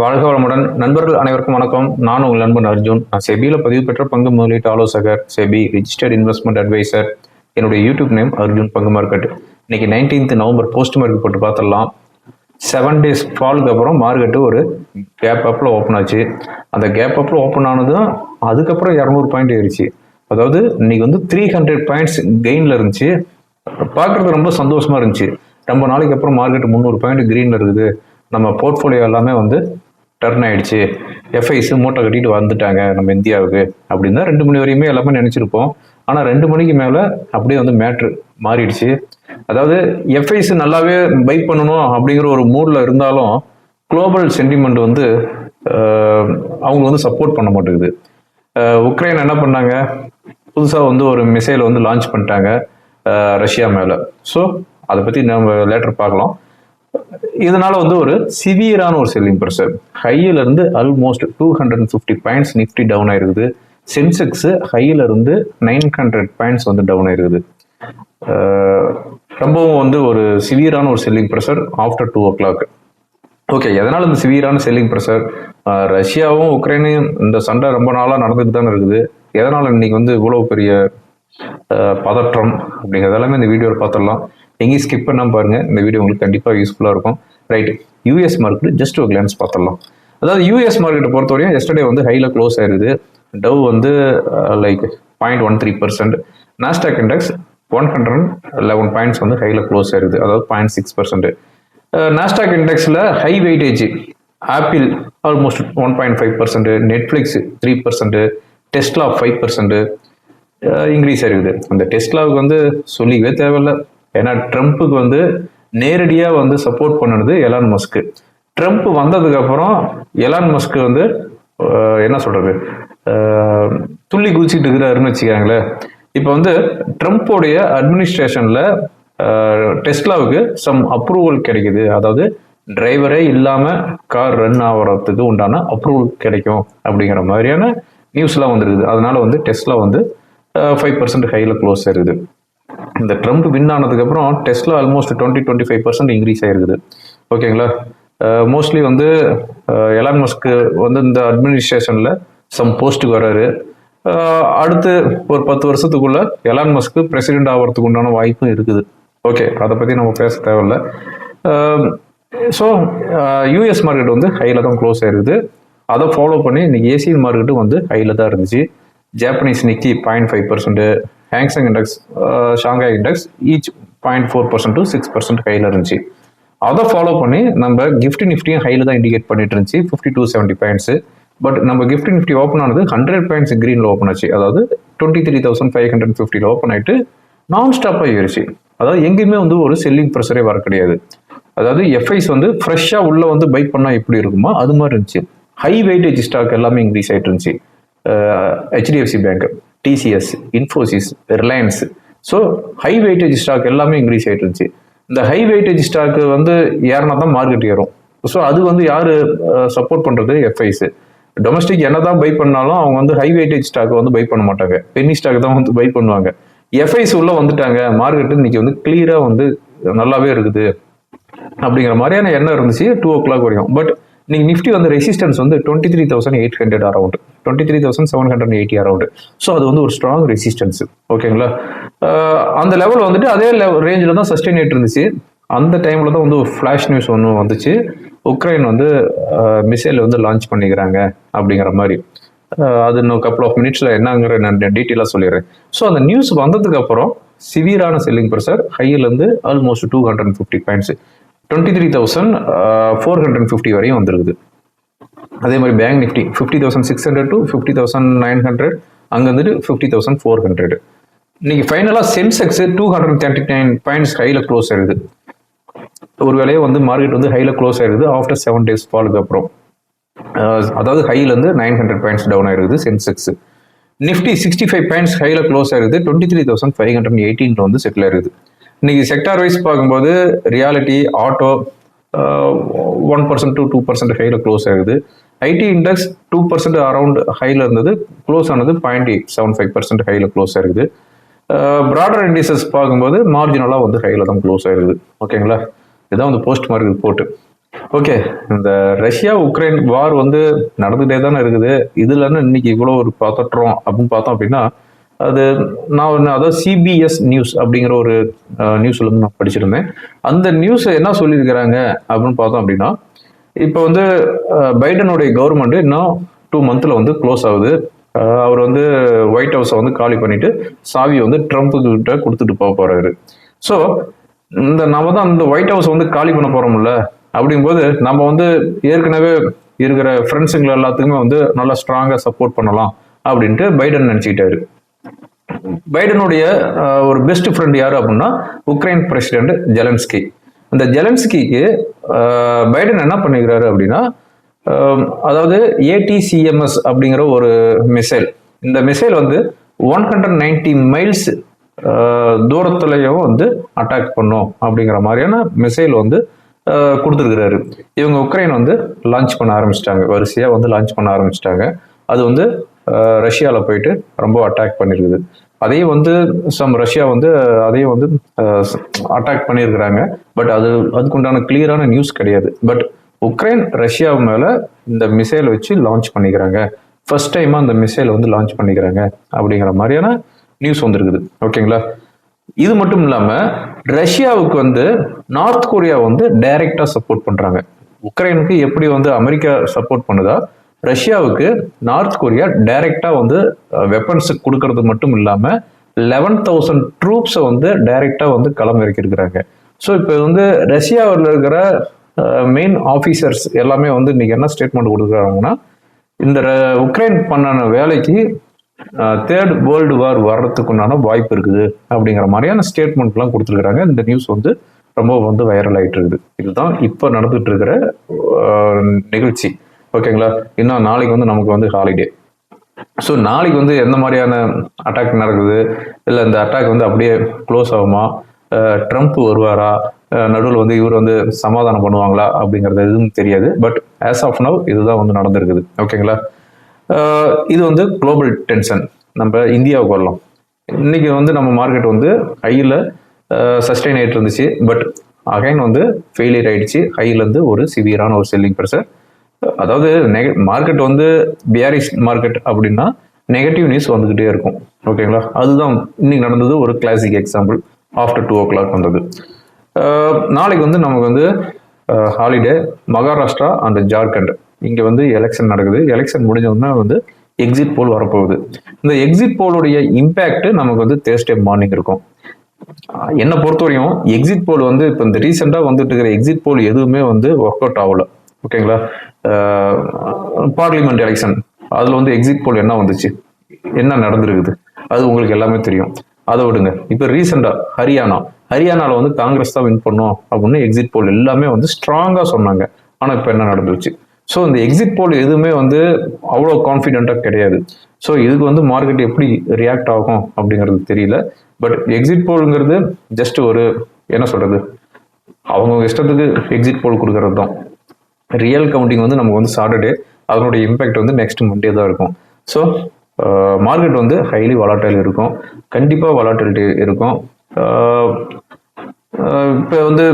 வாழ்க வளமுடன். நண்பர்கள் அனைவருக்கும் வணக்கம். நான் உங்கள் நண்பன் அர்ஜுன். நான் செபியில் பதிவு பெற்ற பங்கு முதலீட்டு ஆலோசகர் செபி ரிஜிஸ்டர்ட் இன்வெஸ்ட்மெண்ட் அட்வைசர் என்னுடைய யூடியூப் நேம் அர்ஜுன் பங்கு மார்க்கெட் இன்னைக்கு நைன்டீன்த் நவம்பர் போஸ்ட் மார்க்கெட் போட்டு பார்த்துடலாம். செவன் டேஸ் ஃபாலுக்கு அப்புறம் மார்க்கெட்டு ஒரு கேப் அப்பில் ஓப்பன் ஆச்சு. அந்த கேப் அப்பில் ஓப்பன் ஆனதும் அதுக்கப்புறம் இரநூறு பாயிண்ட் ஏறிச்சு. அதாவது இன்னைக்கு வந்து த்ரீ ஹண்ட்ரட் பாயிண்ட்ஸ் கெயினில் இருந்துச்சு. பார்க்குறது ரொம்ப சந்தோஷமாக இருந்துச்சு. ரொம்ப நாளைக்கு அப்புறம் மார்க்கெட் முந்நூறு பாயிண்ட் க்ரீனில் இருக்குது. நம்ம போர்ட்ஃபோலியோ எல்லாமே வந்து டர்ன் ஆயிடுச்சு. எஃப்ஐஸு மூட்டை கட்டிட்டு வந்துட்டாங்க நம்ம இந்தியாவுக்கு அப்படின்னு தான் ரெண்டு மணி வரையுமே எல்லாமே நினச்சிருப்போம். ஆனால் ரெண்டு மணிக்கு மேலே அப்படியே வந்து மேட்ரு மாறிடுச்சு. அதாவது எஃப்ஐஸ் நல்லாவே பை பண்ணணும் அப்படிங்கிற ஒரு மூடில் இருந்தாலும் குளோபல் சென்டிமெண்ட் வந்து அவங்க வந்து சப்போர்ட் பண்ண மாட்டேங்குது. உக்ரைன் என்ன பண்ணாங்க? புதுசாக வந்து ஒரு மிசைலை வந்து லான்ச் பண்ணிட்டாங்க ரஷ்யா மேலே. ஸோ அதை பற்றி நம்ம லேட்டர் பார்க்கலாம். இதனால வந்து ஒரு சிவியரான ஒரு செல்லிங் ப்ரெஷர் ஹையில இருந்து almost two hundred and fifty points Nifty down ஆயிருக்குது. சென்செக்ஸ் ஹையில இருந்து நைன் ஹண்ட்ரட் பாயிண்ட்ஸ் வந்து டவுன் ஆயிருக்குது. ஆஹ் ரொம்பவும் வந்து ஒரு சிவியரான ஒரு selling pressure after two o'clock okay எதனால இந்த சிவியரான செல்லிங் ப்ரெஷர் ரஷ்யாவும் உக்ரைனையும் இந்த சண்டை ரொம்ப நாளாக நடந்துட்டு தானே இருக்குது. எதனால இன்னைக்கு வந்து இவ்வளவு பெரிய பதற்றம் அப்படிங்கிறது எல்லாமே இந்த வீடியோவில் பார்த்துடலாம். எங்கேயும் ஸ்கிப் பண்ணாமல் பாருங்கள் இந்த வீடியோ உங்களுக்கு கண்டிப்பாக யூஸ்ஃபுல்லாக இருக்கும். ரைட் யூஎஸ் மார்க்கெட் ஜஸ்ட் ஒரு கிளான்ஸ் பார்த்துடலாம். அதாவது யூஎஸ் மார்க்கெட்டை பொறுத்தவரையும் எஸ்டர்டே வந்து ஹையில் க்ளோஸ் ஆயிருது. டவ் வந்து like point one three percent Nasdaq index one hundred eleven points வந்து ஹையில் க்ளோஸ் ஆயிருது. அதாவது point six percent Nasdaq இண்டெக்ஸில் high weightage Apple almost one point five percent Netflix three percent Tesla five percent increase ஆகிருக்குது அந்த டெஸ்ட்லாவுக்கு வந்து சொல்லிக்கவே தேவையில்ல. ஏன்னா ட்ரம்ப்புக்கு வந்து நேரடியாக வந்து சப்போர்ட் பண்ணுனது எலான் மஸ்க்கு ட்ரம்ப் வந்ததுக்கப்புறம் எலான் மஸ்க்கு வந்து என்ன சொல்கிறது துள்ளி குதிச்சுட்டு இருக்கிறாருன்னு வச்சுக்காங்களேன். இப்போ வந்து ட்ரம்ப்போடைய அட்மினிஸ்ட்ரேஷனில் டெஸ்லாவுக்கு சம் அப்ரூவல் கிடைக்குது. அதாவது டிரைவரே இல்லாமல் கார் ரன் ஆகிறதுக்கு உண்டான அப்ரூவல் கிடைக்கும் அப்படிங்கிற மாதிரியான நியூஸ்லாம் வந்துருக்குது. அதனால வந்து டெஸ்லா வந்து ஃபைவ் பர்சன்ட் ஹையில் க்ளோஸ் ஆயிருக்குது இந்த ட்ரம்ப் வின் ஆனதுக்கப்புறம் Tesla almost twenty twenty five percent increase ஆயிருக்குது ஓகேங்களா மோஸ்ட்லி uh, வந்து uh, எலான் மஸ்க்கு வந்து இந்த அட்மினிஸ்ட்ரேஷனில் சம் போஸ்ட்டுக்கு வராரு. Uh, அடுத்து ஒரு பத்து வருஷத்துக்குள்ள எலான் மஸ்க்கு பிரசிடென்ட் ஆகிறதுக்கு உண்டான வாய்ப்பும் இருக்குது. ஓகே அதை பற்றி நம்ம பேச தேவையில்ல. ஸோ யூஎஸ் மார்க்கெட் வந்து ஹையில் தான் க்ளோஸ் ஆயிருக்குது. அதை ஃபாலோ பண்ணி இன்னைக்கு ஏசியன் மார்க்கெட்டும் வந்து ஹையில் தான் இருந்துச்சு. Japanese Nikkei point five percent Hang Seng index Shanghai index each point four percent to six percent கையில் இருந்துச்சு. அதை ஃபாலோ பண்ணி நம்ம கிஃப்ட் நிஃப்டியும் ஹையில் தான் இண்டிகேட் பண்ணிட்டு இருந்துச்சு fifty to seventy points but நம்ம கிஃப்ட் நிஃப்டி ஓப்பன் ஆனது ஹண்ட்ரட் பாயிண்ட்ஸ் க்ரீனில் ஓப்பன் ஆச்சு. அதாவது twenty three thousand five hundred ஃபிஃப்டியில் ஓப்பன் ஆகிட்டு நான் ஸ்டாப்பாக ஏறிச்சு. அதாவது எங்கேயுமே வந்து ஒரு செல்லிங் ப்ரெஷரே வர கிடையாது. அதாவது எஃப்ஐஸ் வந்து ஃப்ரெஷ்ஷாக உள்ளே வந்து பை பண்ணால் எப்படி இருக்குமோ அது மாதிரி இருந்துச்சு. ஹை வெயிட்டேஜ் ஸ்டாக் எல்லாமே இன்க்ரீஸ் ஆகிட்டு இருந்துச்சு. HDFC bank TCS Infosys Reliance so high weightage stock எல்லாமே இன்க்ரீஸ் ஆயிட்டு இருந்துச்சு இந்த ஹை வெயிட்டேஜ் ஸ்டாக்கு வந்து ஏறினா தான் மார்க்கெட் ஏறும். ஸோ அது வந்து யாரு சப்போர்ட் பண்றது? எஃப்ஐஸ் டொமஸ்டிக் என்னதான் பை பண்ணாலும் அவங்க வந்து ஹை வெயிட்டேஜ் ஸ்டாக்கை வந்து பை பண்ண மாட்டாங்க. பென்னி ஸ்டாக் தான் வந்து பை பண்ணுவாங்க. எஃப்ஐஸ் உள்ளே வந்துட்டாங்க. மார்க்கெட் இன்னைக்கு வந்து கிளியரா வந்து நல்லாவே இருக்குது. அப்படிங்கிற மாதிரியான எண்ணம் இருந்துச்சு. டூ ஓ கிளாக் வரைக்கும் பட் நீங்க நிஃப்டி வந்து ரெசிஸ்டன்ஸ் வந்து twenty three thousand eight hundred around twenty three thousand seven hundred eighty around so அது வந்து ஒரு ஸ்ட்ராங் ரெசிஸ்டன்ஸ் ஓகேங்களா அந்த லெவல் வந்துட்டு அதே ரேஞ்சில் தான் சஸ்டெயின் ஆகிட்டு இருந்துச்சு. அந்த டைம்ல தான் வந்து ஒரு ஃப்ளாஷ் நியூஸ் ஒன்று வந்துச்சு. உக்ரைன் வந்து மிசைல் வந்து லான்ச் பண்ணிக்கிறாங்க அப்படிங்கிற மாதிரி. அது இன்னும் கப்பல் ஆஃப் மினிட்ஸ்ல என்னங்கிற நான் டீட்டெயிலாக சொல்லிடுறேன். ஸோ அந்த நியூஸ் வந்ததுக்கு அப்புறம் சிவியரான selling pressure ஹையிலேருந்து almost two hundred fifty points twenty three thousand four hundred fifty வரையும் வந்துருக்குது. அதே மாதிரி bank Nifty fifty thousand six hundred to fifty thousand nine hundred அங்கே வந்துட்டு ஃபிஃப்டி தௌசண்ட் ஃபோர் ஹண்ட்ரட் இன்னைக்கு ஃபைனலாக Sensex two hundred thirty nine points ஹையில் close ஆயிடுது. ஒரு வேலையை வந்து மார்க்கெட் வந்து ஹையில் க்ளோஸ் ஆயிருது ஆஃப்டர் செவன் டேஸ் ஃபாலுக்கு அப்புறம். அதாவது ஹையிலேருந்து நைன் ஹண்ட்ரட் பாயிண்ட்ஸ் டவுன் ஆயிருக்குது Sensex Nifty sixty five points ஹையில் க்ளோஸ் ஆயிருது twenty three thousand five hundred எயிட்டீன்ல வந்து செட்டில் ஆயிருது இன்னைக்கு செக்டார் வைஸ் பார்க்கும்போது realty auto one percent to two percent ஹையில் க்ளோஸ் ஆகுது. IT index two percent around ஹையில் இருந்தது. க்ளோஸ் ஆனது point eight seven five percent ஹையில் க்ளோஸ் ஆயிருக்குது ப்ராடர் இண்டிசஸ் பார்க்கும்போது மார்ஜினலாக வந்து ஹையில் தான் க்ளோஸ் ஆயிருக்குது ஓகேங்களா இதுதான் வந்து போஸ்ட் மார்க் ரிப்போர்ட் ஓகே இந்த ரஷ்யா உக்ரைன் வார் வந்து நடந்துகிட்டே தானே இருக்குது. இதுலன்னு இன்னைக்கு இவ்வளோ ஒரு பதற்றோம் அப்படின்னு பார்த்தோம் அப்படின்னா அது நான் ஒன்று அதாவது சிபிஎஸ் நியூஸ் அப்படிங்கிற ஒரு நியூஸ்ல இருந்து நான் படிச்சிருந்தேன். அந்த நியூஸ் என்ன சொல்லியிருக்கிறாங்க அப்படின்னு பார்த்தோம் அப்படின்னா இப்போ வந்து பைடனுடைய கவர்மெண்ட் இன்னும் டூ மந்த்ல வந்து க்ளோஸ் ஆகுது. அவர் வந்து ஒயிட் ஹவுஸை வந்து காலி பண்ணிட்டு சாவி வந்து ட்ரம்ப் கிட்ட கொடுத்துட்டு போக போறாரு. ஸோ இந்த நம்ம தான் அந்த ஒயிட் ஹவுஸ் வந்து காலி பண்ண போறோம்ல அப்படிங்கும்போது நம்ம வந்து ஏற்கனவே இருக்கிற ஃப்ரெண்ட்ஸுங்களை எல்லாத்துக்குமே வந்து நல்லா ஸ்ட்ராங்காக சப்போர்ட் பண்ணலாம் அப்படின்ட்டு பைடன் நினச்சிக்கிட்டாரு. பைடனுடைய ஒரு பெஸ்ட் ஃப்ரெண்ட் யார் அப்படின்னா உக்ரைன் பிரசிடென்ட் ஜெலன்ஸ்கி அந்த ஜெலன்ஸ்கிக்கு பைடன் என்ன பண்ணிக்கிறாரு அப்படின்னா அதாவது ஏடிசிஎம்எஸ் அப்படிங்கிற ஒரு மிசைல் இந்த மிசைல் வந்து ஒன் ஹண்ட்ரட் நைன்டி மைல்ஸ் தூரத்துலையும் வந்து அட்டாக் பண்ணும் அப்படிங்கிற மாதிரியான மிசைல் வந்து கொடுத்துருக்குறாரு கொடுத்துருக்கிறாரு. இவங்க உக்ரைன் வந்து லான்ச் பண்ண ஆரம்பிச்சிட்டாங்க. வரிசையாக வந்து லான்ச் பண்ண ஆரம்பிச்சிட்டாங்க. அது வந்து ரஷ்யாவில் போயிட்டு ரொம்ப அட்டாக் பண்ணியிருக்குது அதையும் வந்து சம் ரஷ்யா வந்து அதையும் வந்து அட்டாக் பண்ணியிருக்கிறாங்க பட் அது அதுக்குண்டான கிளியரான நியூஸ் கிடையாது. பட் உக்ரைன் ரஷ்யா மேலே இந்த மிசைல் வச்சு லான்ச் பண்ணிக்கிறாங்க. ஃபர்ஸ்ட் டைமாக அந்த மிசைல் வந்து லான்ச் பண்ணிக்கிறாங்க. அப்படிங்கிற மாதிரியான நியூஸ் வந்திருக்குது. ஓகேங்களா இது மட்டும் இல்லாமல் ரஷ்யாவுக்கு வந்து நார்த் கொரியா வந்து டைரக்டா சப்போர்ட் பண்ணுறாங்க உக்ரைனுக்கு எப்படி வந்து அமெரிக்கா சப்போர்ட் பண்ணுதா? ரஷ்யாவுக்கு நார்த் கொரியா டைரெக்டாக வந்து வெப்பன்ஸ் கொடுக்கறது மட்டும் இல்லாமல் லெவன் தௌசண்ட் ட்ரூப்ஸை வந்து டைரெக்டாக வந்து களம் இறக்கியிருக்கிறாங்க. ஸோ இப்போ வந்து ரஷ்யாவில் இருக்கிற மெயின் ஆஃபீஸர்ஸ் எல்லாமே வந்து இன்னைக்கு என்ன ஸ்டேட்மெண்ட் கொடுக்குறாங்கன்னா இந்த ர- உக்ரைன் பண்ணன வேலைக்கு தேர்ட் வேர்ல்டு வார் வர்றதுக்குண்டான வாய்ப்பு இருக்குது அப்படிங்கிற மாதிரியான ஸ்டேட்மெண்ட்லாம் கொடுத்துருக்குறாங்க. இந்த நியூஸ் வந்து ரொம்ப வந்து வைரல் ஆகிட்டு இருக்குது. இதுதான் இப்போ நடந்துட்டு இருக்கிற நிகழ்ச்சி. ஓகேங்களா? இன்னும் நாளைக்கு வந்து நமக்கு வந்து ஹாலிடே ஸோ நாளைக்கு வந்து எந்த மாதிரியான அட்டாக் நடக்குது? இல்லை இந்த அட்டாக் வந்து அப்படியே க்ளோஸ் ஆகுமா? ட்ரம்ப் வருவாரா? நடுவில் வந்து இவர் வந்து சமாதானம் பண்ணுவாங்களா? அப்படிங்கிறது எதுவும் தெரியாது. பட் ஆஸ் ஆஃப் நவ் இதுதான் வந்து நடந்திருக்குது. ஓகேங்களா? இது வந்து குளோபல் டென்ஷன் நம்ம இந்தியாவுக்கு வரலாம். இன்னைக்கு வந்து நம்ம மார்க்கெட் வந்து ஹையில் சஸ்டைன் ஆகிட்டு இருந்துச்சு. பட் அகைன் வந்து ஃபெயிலியர் ஆயிடுச்சு. ஹையிலேருந்து ஒரு சிவியரான ஒரு செல்லிங் ப்ரெஷர் அதாவது நெக மார்க்கெட் வந்து பிஆர்இஸ் மார்க்கெட் அப்படின்னா நெகட்டிவ் நியூஸ் வந்துக்கிட்டே இருக்கும். ஓகேங்களா அதுதான் இன்னைக்கு நடந்தது ஒரு classic example after two o'clock வந்தது நாளைக்கு வந்து நமக்கு வந்து ஹாலிடே மகாராஷ்டிரா அண்ட் ஜார்க்கண்ட். இங்கே வந்து எலெக்ஷன் நடக்குது. எலெக்ஷன் முடிஞ்சோடனே வந்து எக்ஸிட் போல் வரப்போகுது. இந்த எக்ஸிட் போலுடைய இம்பேக்ட் நமக்கு வந்து தேர்ஸ்டே மார்னிங் இருக்கும். என்னை பொறுத்தவரையும் எக்ஸிட் போல் வந்து இப்போ இந்த ரீசெண்டாக வந்துட்டு இருக்கிற எக்ஸிட் போல் எதுவுமே வந்து ஒர்க் அவுட் ஆகல ஓகேங்களா பார்லிமெண்ட் எலெக்ஷன் அதில் வந்து எக்ஸிட் போல் என்ன வந்துச்சு? என்ன நடந்திருக்குது? அது உங்களுக்கு எல்லாமே தெரியும். அதை விடுங்க. இப்போ ரீசெண்டாக ஹரியானா. ஹரியானாவில் வந்து காங்கிரஸ் தான் வின் பண்ணும் அப்படின்னு எக்ஸிட் போல் எல்லாமே வந்து ஸ்ட்ராங்காக சொன்னாங்க. ஆனால் இப்போ என்ன நடந்துருச்சு? ஸோ இந்த எக்ஸிட் போல் எதுவுமே வந்து அவ்வளோ கான்ஃபிடென்ட்டாக கிடையாது. ஸோ இதுக்கு வந்து மார்க்கெட் எப்படி ரியாக்ட் ஆகும் அப்படிங்கிறது தெரியல. பட் எக்ஸிட் போலுங்கிறது ஜஸ்ட் ஒரு என்ன சொல்கிறது அவங்கவுங்க இஷ்டத்துக்கு எக்ஸிட் போல் கொடுக்கறது தான் ரியல் கவுண்டிங் வந்து நமக்கு வந்து சாட்டர்டே அதனுடைய இம்பேக்ட் வந்து நெக்ஸ்ட் மண்டே தான் இருக்கும். ஸோ மார்க்கெட் uh, வந்து ஹைலி வலாட்டைல் இருக்கும். கண்டிப்பாக வலாட்டிலிட்டி இருக்கும். Uh, uh, இப்போ வந்து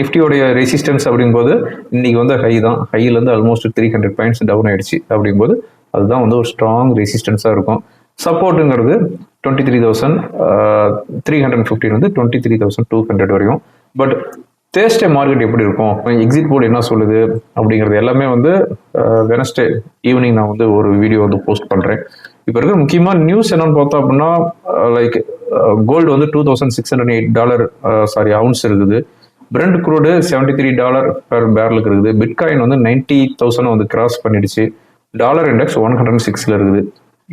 நிஃப்டியோடைய ரெசிஸ்டன்ஸ் அப்படிங்கும்போது இன்னைக்கு வந்து ஹை தான். ஹையிலேருந்து almost three hundred points down ஆயிடுச்சு அப்படிங்கும்போது அதுதான் வந்து ஒரு ஸ்ட்ராங் ரெசிஸ்டன்ஸாக இருக்கும். சப்போர்ட்டுங்கிறது twenty three thousand three hundred fifteen வந்து twenty three thousand two hundred வரையும். பட் தேர்ஸ்டே மார்க்கெட் எப்படி இருக்கும்? எக்ஸிட் போர்டு என்ன சொல்லுது? அப்படிங்கிறது எல்லாமே வந்து வெனஸ்டே ஈவினிங் நான் வந்து ஒரு வீடியோ வந்து போஸ்ட் பண்ணுறேன் இப்போ இருக்கிற முக்கியமாக நியூஸ் என்னன்னு பார்த்தோம் அப்படின்னா லைக் கோல்டு வந்து two thousand six hundred eight dollar sorry ounce இருக்குது. Brent crude seventy three dollar per பேரலுக்கு இருக்குது. பிட்காயின் வந்து நைன்டி தௌசண்ட் வந்து கிராஸ் பண்ணிடுச்சு. டாலர் இண்டெக்ஸ் ஒன் ஹண்ட்ரட் சிக்ஸில் இருக்குது.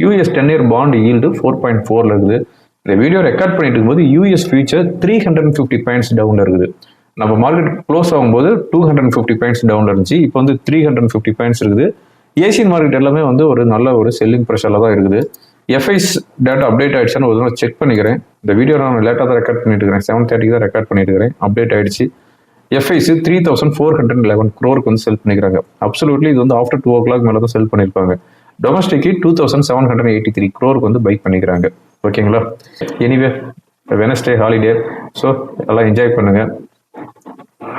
US ten year bond yield four point ஃபோரில் இருக்குது. இந்த வீடியோ ரெக்கார்ட் பண்ணிட்டு இருக்கும்போது US future three hundred fifty points டவுனில் இருக்குது. நம்ம மார்க்கெட் க்ளோஸ் ஆகும்போது two hundred fifty points down இருந்துச்சு. இப்போ வந்து த்ரீ ஹண்ட்ரட் ஃபிஃப்டி பாயிண்ட்ஸ் இருக்குது. ஏசியன் மார்க்கெட் எல்லாமே வந்து ஒரு நல்ல ஒரு செல்லிங் ப்ரெஷரில் தான் இருக்குது. எஃப்ஐஸ் டேட்டா அப்டேட் ஆயிடுச்சுன்னு ஒரு தடவை செக் பண்ணிக்கிறேன். இந்த வீடியோ நான் லேட்டாக தான் ரெக்கார்ட் பண்ணிட்டு இருக்கிறேன் செவன் தேர்ட்டிக்கு தான் ரெக்கார்ட் பண்ணிட்டு இருக்கிறேன் அப்டேட் ஆயிடுச்சு FIIs three thousand four hundred eleven க்ரோருக்கு வந்து செல் பண்ணிக்கிறாங்க. அப்சலூட்லி இது வந்து ஆஃப்டர் டூ ஓ கிளாக் மேலே தான் செல் பண்ணியிருப்பாங்க. Domestic two thousand seven hundred eighty three க்ரோருக்கு வந்து பைக் பண்ணிக்கிறாங்க. ஓகேங்களா எனிவே வெனஸ்டே ஹாலிடே ஸோ எல்லாம் என்ஜாய் பண்ணுங்கள்